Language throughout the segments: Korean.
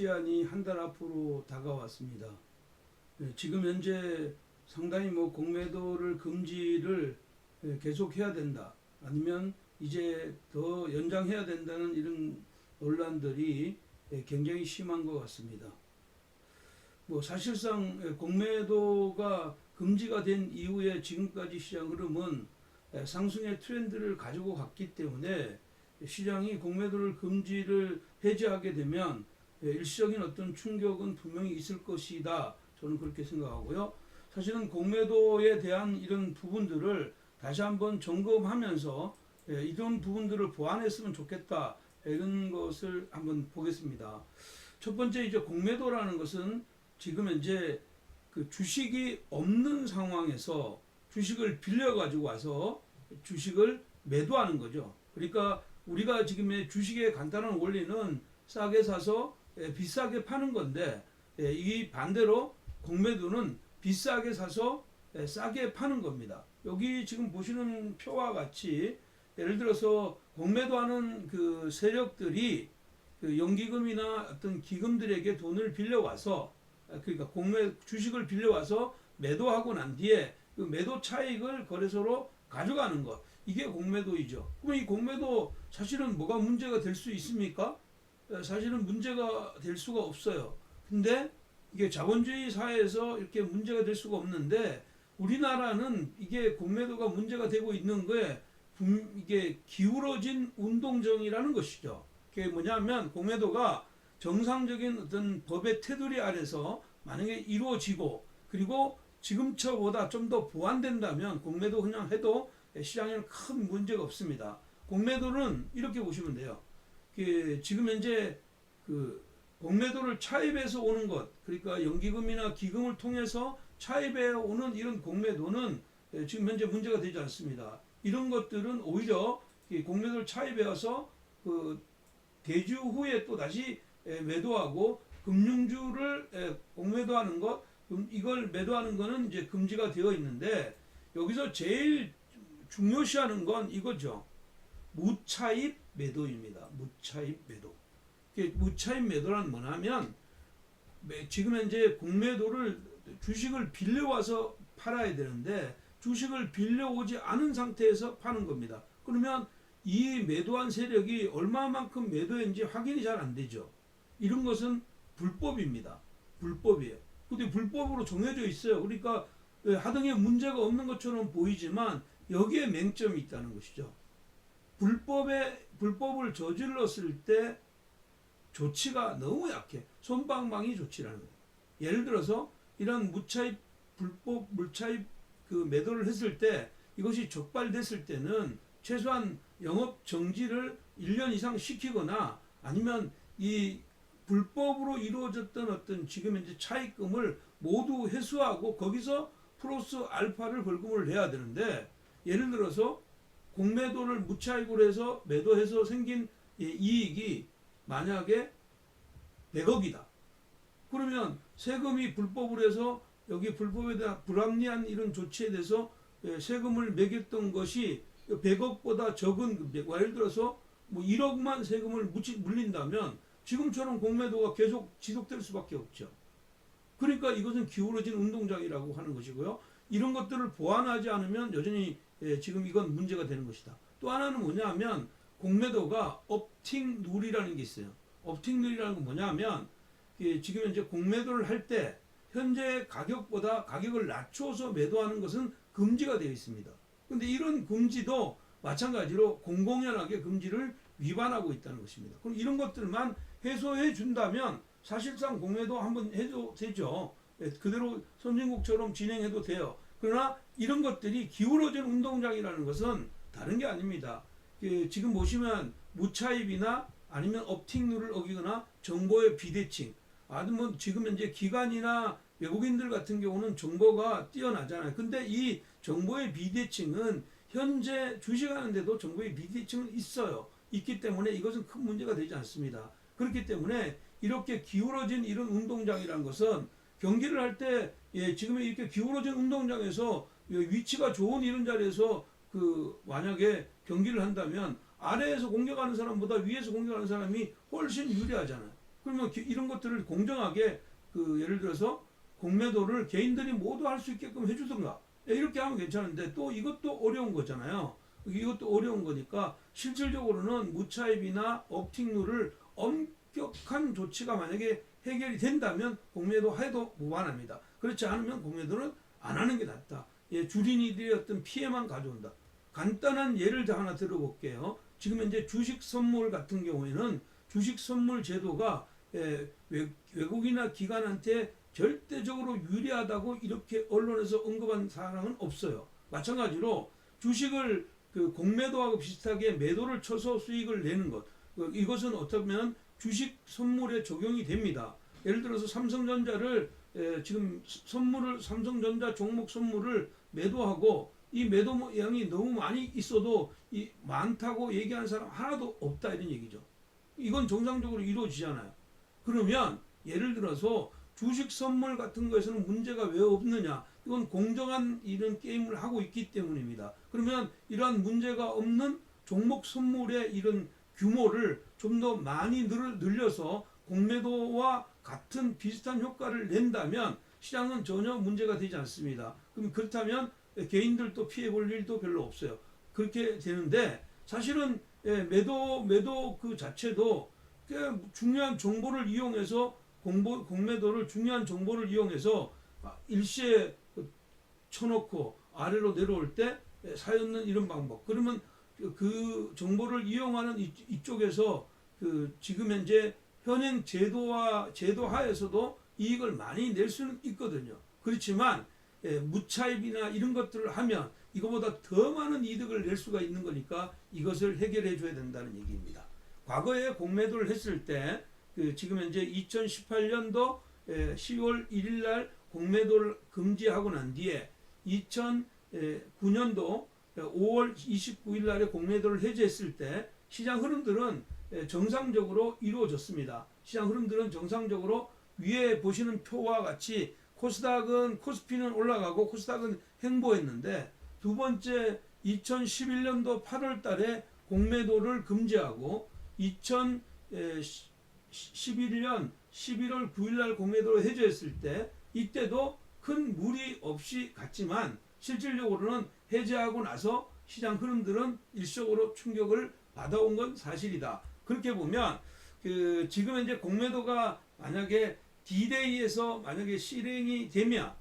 시한이 한 달 앞으로 다가왔습니다. 예, 지금 현재 상당히 뭐 공매도를 금지를 예, 계속해야 된다. 아니면 이제 더 연장해야 된다는 이런 논란들이 예, 굉장히 심한 것 같습니다. 뭐 사실상 예, 공매도가 금지가 된 이후에 지금까지 시장 흐름은 예, 상승의 트렌드를 가지고 갔기 때문에 시장이 공매도를 금지를 해제하게 되면 예, 일시적인 어떤 충격은 분명히 있을 것이다. 저는 그렇게 생각하고요. 사실은 공매도에 대한 이런 부분들을 다시 한번 점검하면서 예, 이런 부분들을 보완했으면 좋겠다. 이런 것을 한번 보겠습니다. 첫 번째 이제 공매도라는 것은 지금 현재 그 주식이 없는 상황에서 주식을 빌려 가지고 와서 주식을 매도하는 거죠. 그러니까 우리가 지금의 주식의 간단한 원리는 싸게 사서 예, 비싸게 파는 건데 예, 이 반대로 공매도는 비싸게 사서 예, 싸게 파는 겁니다. 여기 지금 보시는 표와 같이 예를 들어서 공매도하는 그 세력들이 그 연기금이나 어떤 기금들에게 돈을 빌려와서 아, 그러니까 공매 주식을 빌려와서 매도하고 난 뒤에 그 매도 차익을 거래소로 가져가는 것 이게 공매도이죠. 그럼 이 공매도 사실은 뭐가 문제가 될 수 있습니까? 에, 사실은 문제가 될 수가 없어요. 근데 이게 자본주의 사회에서 이렇게 문제가 될 수가 없는데 우리나라는 이게 공매도가 문제가 되고 있는 분- 이게 기울어진 운동정이라는 것이죠. 그게 뭐냐면 공매도가 정상적인 어떤 법의 테두리 아래서 만약에 이루어지고 그리고 지금처보다 좀 더 보완된다면 공매도 그냥 해도 시장에는 큰 문제가 없습니다. 공매도는 이렇게 보시면 돼요. 그 지금 현재 그 공매도를 차입해서 오는 것, 그러니까 연기금이나 기금을 통해서 차입해 오는 이런 공매도는 예, 지금 현재 문제가 되지 않습니다. 이런 것들은 오히려 이 공매도를 차입해 와서 그 대주 후에 또 다시 예, 매도하고 금융주를 예, 공매도하는 것, 금- 이걸 매도하는 것은 이제 금지가 되어 있는데 여기서 제일 중요시하는 건 이거죠. 무차입 매도입니다. 무차입 매도. 무차입 매도란 뭐냐면 매- 지금 현재 공매도를 주식을 빌려와서 팔아야 되는데 주식을 빌려오지 않은 상태에서 파는 겁니다. 그러면 이 매도한 세력이 얼마만큼 매도했는지 확인이 잘 안 되죠. 이런 것은 불법입니다. 불법이에요. 근데 불법으로 정해져 있어요. 그러니까 예, 하등에 문제가 없는 것처럼 보이지만 여기에 맹점이 있다는 것이죠. 불법에 불법을 저질렀을 때 조치가 너무 약해. 손방망이 조치라는 거예요. 예를 들어서 이런 무차입 불법 물차입 그 매도를 했을 때 이것이 적발됐을 때는 최소한 영업 정지를 1년 이상 시키거나 아니면 이 불법으로 이루어졌던 어떤 지금 현재 차입금을 모두 회수하고 거기서 플러스 알파를 벌금을 내야 되는데 예를 들어서 공매도를 무차익으로 해서 매도해서 생긴 이 이익이 만약에 100억이다. 그러면 세금이 불법으로 해서 여기 불법에 대한 불합리한 이런 조치에 대해서 예, 세금을 매겼던 것이 100억보다 적은 예를 들어서 뭐 1억만 세금을 물린다면 지금처럼 공매도가 계속 지속될 수밖에 없죠. 그러니까 이것은 기울어진 운동장이라고 하는 것이고요. 이런 것들을 보완하지 않으면 여전히 예, 지금 이건 문제가 되는 것이다. 또 하나는 뭐냐면 공매도가 업팅 룰이라는 게 있어요. 업팅 룰이라는 건 뭐냐면 예, 지금 현재 공매도를 할 때 현재 가격보다 가격을 낮춰서 매도하는 것은 금지가 되어 있습니다. 근데 이런 금지도 마찬가지로 공공연하게 금지를 위반하고 있다는 것입니다. 그럼 이런 것들만 해소해 준다면 사실상 공매도 한번 해도 되죠. 예, 그대로 선진국처럼 진행해도 돼요. 그러나 이런 것들이 기울어진 운동장이라는 것은 다른 게 아닙니다. 예, 지금 보시면 무차입이나 아니면 업팅룰을 어기거나 정보의 비대칭, 아니면 지금 현재 기관이나 외국인들 같은 경우는 정보가 뛰어나잖아요. 근데 이 정보의 비대칭은 현재 주식하는데도 정보의 비대칭은 있어요. 있기 때문에 이것은 큰 문제가 되지 않습니다. 그렇기 때문에 이렇게 기울어진 이런 운동장이라는 것은 경기를 할때 예, 지금 이렇게 기울어진 운동장에서 예, 위치가 좋은 이런 자리에서 그 만약에 경기를 한다면 아래에서 공격하는 사람보다 위에서 공격하는 사람이 훨씬 유리하잖아요. 그러면 기- 이런 것들을 공정하게 그 예를 들어서 공매도를 개인들이 모두 할 수 있게끔 해주든가 예, 이렇게 하면 괜찮은데 또 이것도 어려운 거잖아요. 이것도 어려운 거니까 실질적으로는 무차입이나 업팅룰을 엄격한 조치가 만약에 해결이 된다면 공매도 해도 무관합니다. 그렇지 않으면 공매도는 안 하는 게 낫다. 예, 주린이들의 어떤 피해만 가져온다. 간단한 예를 하나 들어볼게요. 지금 현재 주식 선물 같은 경우에는 주식 선물 제도가 예, 외, 외국이나 기관한테 절대적으로 유리하다고 이렇게 언론에서 언급한 사람은 없어요. 마찬가지로 주식을 그 공매도하고 비슷하게 매도를 쳐서 수익을 내는 것그 이것은 어쩌면 주식 선물에 적용이 됩니다. 예를 들어서 삼성전자를 에, 지금 스- 선물을 삼성전자 종목 선물을 매도하고 이 매도 양이 너무 많이 있어도 이 많다고 얘기하는 사람 하나도 없다 이런 얘기죠. 이건 정상적으로 이루어지잖아요. 그러면 예를 들어서 주식 선물 같은 것에서는 문제가 왜 없느냐? 이건 공정한 이런 게임을 하고 있기 때문입니다. 그러면 이러한 문제가 없는 종목 선물의 이런 규모를 좀 더 많이 늘, 늘려서 공매도와 같은 비슷한 효과를 낸다면 시장은 전혀 문제가 되지 않습니다. 그럼 그렇다면 개인들도 피해 볼 일도 별로 없어요. 그렇게 되는데 사실은 예, 매도 매도 그 자체도 꽤 중요한 정보를 이용해서 공보, 공매도를 중요한 정보를 이용해서 아, 일시에 그 쳐놓고 아래로 내려올 때 사였는 이런 방법. 그러면 그- 그 정보를 이용하는 이- 이쪽에서 그 지금 현재 현행 제도와 제도 하에서도 이익을 많이 낼 수는 있거든요. 그렇지만 예, 무차입이나 이런 것들을 하면 이거보다 더 많은 이득을 낼 수가 있는 거니까 이것을 해결해 줘야 된다는 얘기입니다. 과거에 공매도를 했을 때 그 지금 현재 2018년도 10월 1일 날 공매도를 금지하고 난 뒤에 2009년도 5월 29일 날에 공매도를 해제했을 때 시장 흐름들은 예, 정상적으로 이루어졌습니다. 시장 흐름들은 정상적으로 위에 보시는 표와 같이 코스닥은 코스피는 올라가고 코스닥은 행보했는데 두 번째 2011년도 8월 달에 공매도를 금지하고 2011년 11월 9일 날 공매도를 해제했을 때 이때도 큰 무리 없이 갔지만 실질적으로는 해제하고 나서 시장 흐름들은 일시적으로 충격을 받아온 건 사실이다. 그렇게 보면 그 지금 현재 공매도가 만약에 D-Day에서 만약에 실행이 되면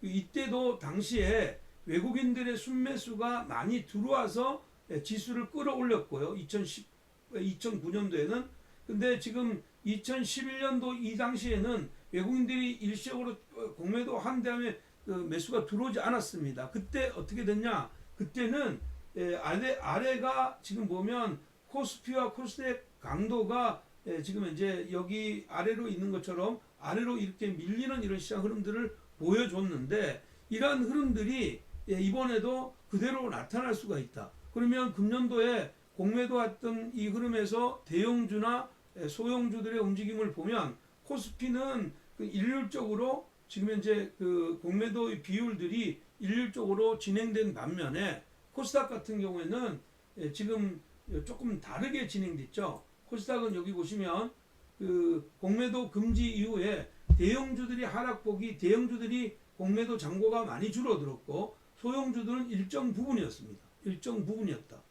이때도 당시에 외국인들의 순매수가 많이 들어와서 지수를 끌어올렸고요. 2010, 2009년도에는 근데 지금 2011년도 이 당시에는 외국인들이 일시적으로 공매도 한 다음에 그 매수가 들어오지 않았습니다. 그때 어떻게 됐냐? 그때는 예, 아래 아래가 지금 보면 코스피와 코스닥 강도가 예, 지금 현재 여기 아래로 있는 것처럼 아래로 이렇게 밀리는 이런 시장 흐름들을 보여줬는데 이러한 흐름들이 예, 이번에도 그대로 나타날 수가 있다. 그러면 금년도에 공매도 했던 이 흐름에서 대형주나 예, 소형주들의 움직임을 보면 코스피는 그 일률적으로 지금 현재 그 공매도 비율들이 일률적으로 진행된 반면에 코스닥 같은 경우에는 예, 지금 조금 다르게 진행됐죠. 코스닥은 여기 보시면 그 공매도 금지 이후에 대형주들이 하락폭이 대형주들이 공매도 잔고가 많이 줄어들었고 소형주들은 일정 부분이었습니다. 일정 부분이었다.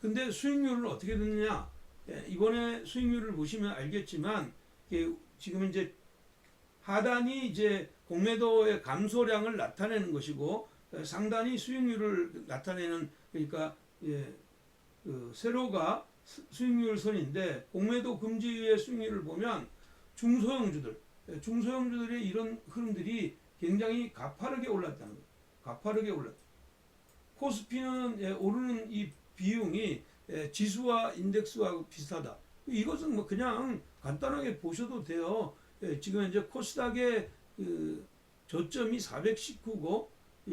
근데 수익률은 어떻게 됐느냐? 예, 이번에 수익률을 보시면 알겠지만 지금 이제 하단이 이제 공매도의 감소량을 나타내는 것이고 어, 상단이 수익률을 나타내는 그러니까 예, 그 세로가 수- 수익률 선인데 공매도 금지 이후의 수익률을 보면 중소형주들 예, 중소형주들의 이런 흐름들이 굉장히 가파르게 올랐다는 거예요. 가파르게 올랐다. 코스피는 예, 오르는 이 비용이 예, 지수와 인덱스와 비슷하다. 이것은 뭐 그냥 간단하게 보셔도 돼요. 예, 지금 현재 코스닥의 그 저점이 419고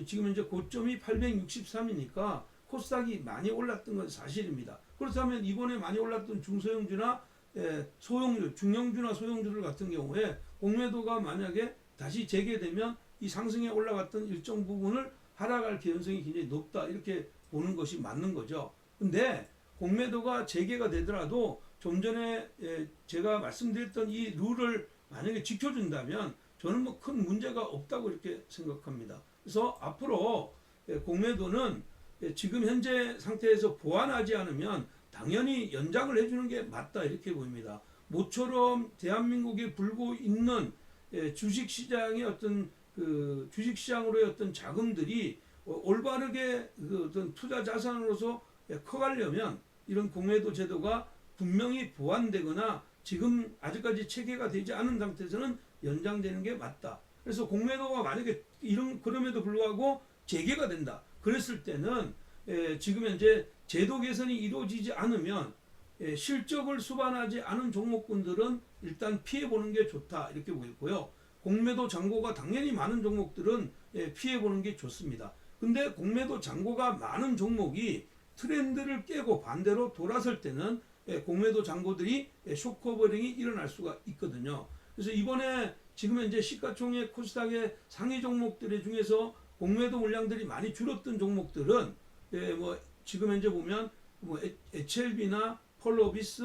지금 현재 고점이 863이니까 코스닥이 많이 올랐던 건 사실입니다. 그렇다면 이번에 많이 올랐던 중소형주나 예, 소형주, 중형주나 소형주들 같은 경우에 공매도가 만약에 다시 재개되면 이 상승에 올라갔던 일정 부분을 하락할 개연성이 굉장히 높다 이렇게 보는 것이 맞는 거죠. 근데 공매도가 재개가 되더라도 좀 전에 예, 제가 말씀드렸던 이 룰을 만약에 지켜준다면 저는 뭐 큰 문제가 없다고 이렇게 생각합니다. 그래서 앞으로 예, 공매도는 예, 지금 현재 상태에서 보완하지 않으면 당연히 연장을 해주는 게 맞다 이렇게 보입니다. 모처럼 대한민국에 불고 있는 예, 주식시장의 어떤 그 주식시장으로의 어떤 자금들이 어, 올바르게 그 어떤 투자 자산으로서 예, 커가려면 이런 공매도 제도가 분명히 보완되거나 지금 아직까지 체계가 되지 않은 상태에서는 연장되는 게 맞다. 그래서 공매도가 만약에 이런 그럼에도 불구하고 재개가 된다. 그랬을 때는 에, 지금 현재 제도 개선이 이루어지지 않으면 에, 실적을 수반하지 않은 종목군들은 일단 피해 보는 게 좋다 이렇게 보이고요. 공매도 잔고가 당연히 많은 종목들은 예, 피해 보는 게 좋습니다. 근데 공매도 잔고가 많은 종목이 트렌드를 깨고 반대로 돌아설 때는 예, 공매도 잔고들이 예, 쇼커버링이 일어날 수가 있거든요. 그래서 이번에 지금 현재 시가총액 코스닥의 상위 종목들 중에서 공매도 물량들이 많이 줄었던 종목들은 예, 뭐 지금 현재 보면 뭐 HLB나 폴로비스,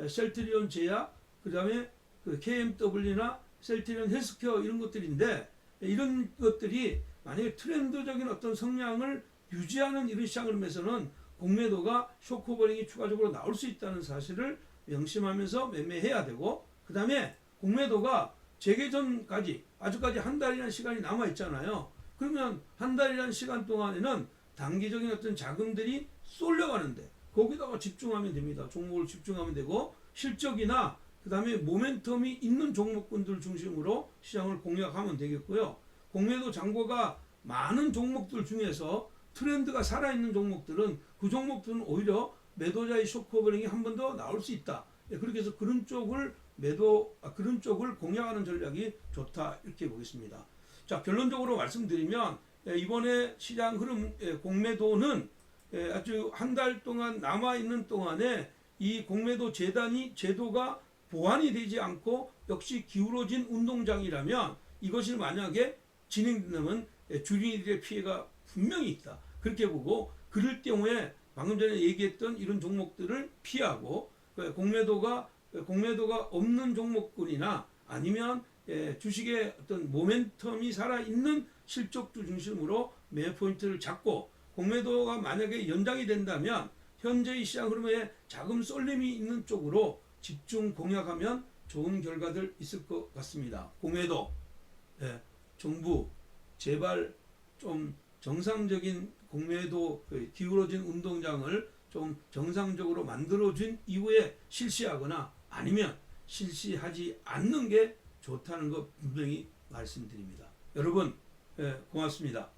예, 셀트리온 제약, 그다음에 그 KMW나 셀트리온 헬스케어 이런 것들인데 예, 이런 것들이 만약에 트렌드적인 어떤 성향을 유지하는 이런 시장을 매서는 공매도가 쇼크버링이 추가적으로 나올 수 있다는 사실을 명심하면서 매매해야 되고 그 다음에 공매도가 재개 전까지 아직까지 한 달이라는 시간이 남아 있잖아요. 그러면 한 달이라는 시간 동안에는 단기적인 어떤 자금들이 쏠려가는데 거기다가 집중하면 됩니다. 종목을 집중하면 되고 실적이나 그 다음에 모멘텀이 있는 종목군들 중심으로 시장을 공략하면 되겠고요. 공매도 잔고가 많은 종목들 중에서 트렌드가 살아있는 종목들은 그 종목들은 오히려 매도자의 쇼커버링이 한 번 더 나올 수 있다. 예, 그렇게 해서 그런 쪽을 매도 아, 그런 쪽을 공략하는 전략이 좋다 이렇게 보겠습니다. 자 결론적으로 말씀드리면 예, 이번에 시장 흐름 예, 공매도는 예, 아주 한 달 동안 남아 있는 동안에 이 공매도 재단이 제도가 보완이 되지 않고 역시 기울어진 운동장이라면 이것이 만약에 진행된다면 예, 주린이들의 피해가 분명히 있다. 그렇게 보고 그럴 경우에 방금 전에 얘기했던 이런 종목들을 피하고 그 공매도가 공매도가 없는 종목군이나 아니면 예, 주식의 어떤 모멘텀이 살아 있는 실적주 중심으로 매 포인트를 잡고 공매도가 만약에 연장이 된다면 현재의 시장 흐름에 자금 쏠림이 있는 쪽으로 집중 공략하면 좋은 결과들 있을 것 같습니다. 공매도 예, 정부 제발 좀 정상적인 공매도 그 기울어진 운동장을 좀 정상적으로 만들어준 이후에 실시하거나 아니면 실시하지 않는 게 좋다는 것 분명히 말씀드립니다. 여러분 예, 고맙습니다.